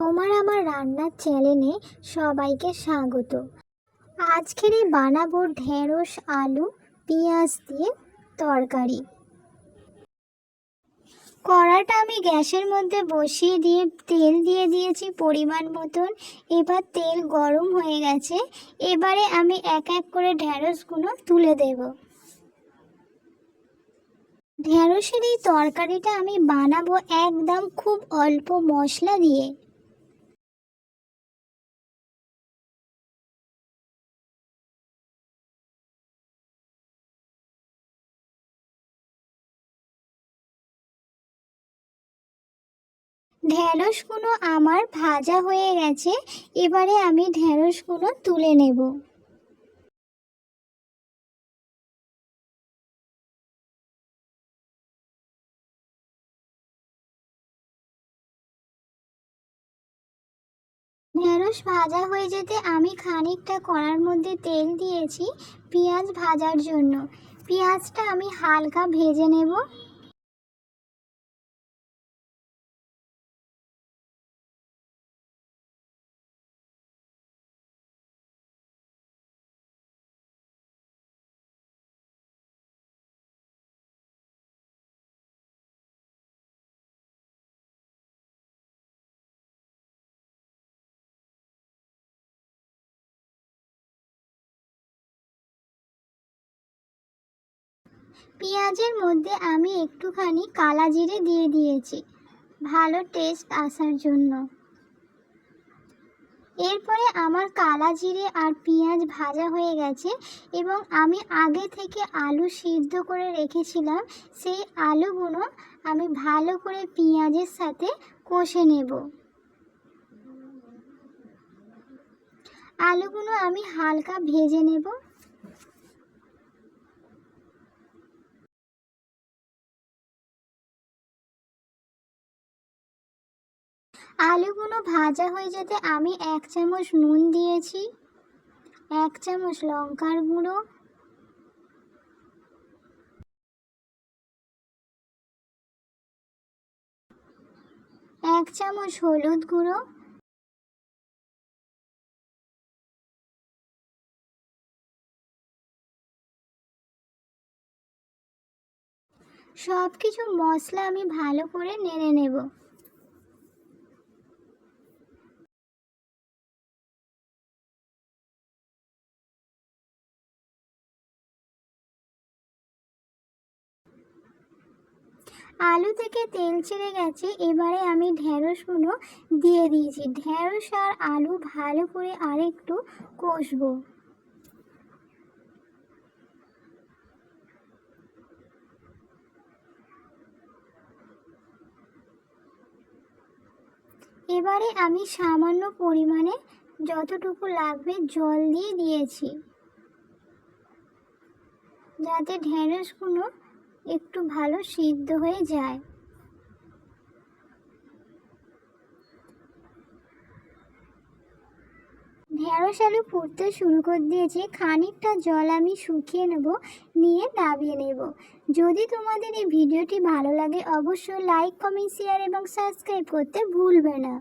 তোমার আমার রান্নার চ্যানেলে সবাইকে স্বাগত। আজকের এই বানাবো ঢেঁড়স, আলু, পেঁয়াজ দিয়ে তরকারি। কড়াটা আমি গ্যাসের মধ্যে বসিয়ে দিয়ে তেল দিয়ে দিয়েছি পরিমাণ মতন। এবার তেল গরম হয়ে গেছে। এবারে আমি এক এক করে ঢেঁড়সগুলো তুলে দেব। ঢেঁড়সের এই তরকারিটা আমি বানাবো একদম খুব অল্প মশলা দিয়ে। ঢেঁড়সগুলো আমার ভাজা হয়ে গেছে, এবারে আমি ঢেঁড়সগুলো তুলে নেব। ঢেঁড়স ভাজা হয়ে যেতে আমি খানিকটা কড়ার মধ্যে তেল দিয়েছি পেঁয়াজ ভাজার জন্য। পেঁয়াজটা আমি হালকা ভেজে নেব। পেঁয়াজের মধ্যে আমি একটুখানি কালা জিরে দিয়ে দিয়েছি। ভালো টেস্ট আসার জন্য। এরপরে আমার কালা জিরে আর পেঁয়াজ ভাজা হয়ে গেছে এবং আমি আগে থেকে আলু সিদ্ধ করে রেখেছিলাম, সেই আলুগুলো আমি ভালো করে পেঁয়াজের সাথে কষে নেব। আলুগুলো আমি হালকা ভেজে নেব। আলুগুলো ভাজা হয়ে যেতে আমি এক চামচ নুন দিয়েছি, এক চামচ লঙ্কার গুঁড়ো। এক চামচ হলুদ গুঁড়ো। সব কিছু মশলা আমি ভালো করে নেড়ে নেব। আলু থেকে তেল ছেড়ে গেছে, এবারে আমি ঢেঁড়সগুলো দিয়ে দিয়েছি। ঢেঁড়স আর আলু ভালো করে আরেকটু কষবো। এবারে আমি সামান্য পরিমাণে যতটুকু লাগবে জল দিয়ে দিয়েছি। যাতে ঢেঁড়সগুলো একটু ভালো সিদ্ধ হয়ে যায়। ঢেঁড়স আলু ফুটতে শুরু করে দিয়েছে, খানিকটা জল আমি শুকিয়ে নেব, নিয়ে নামিয়ে নেব। যদি তোমাদের এই ভিডিওটি ভালো লাগে, অবশ্যই লাইক কমেন্ট শেয়ার এবং সাবস্ক্রাইব করতে ভুলবে না।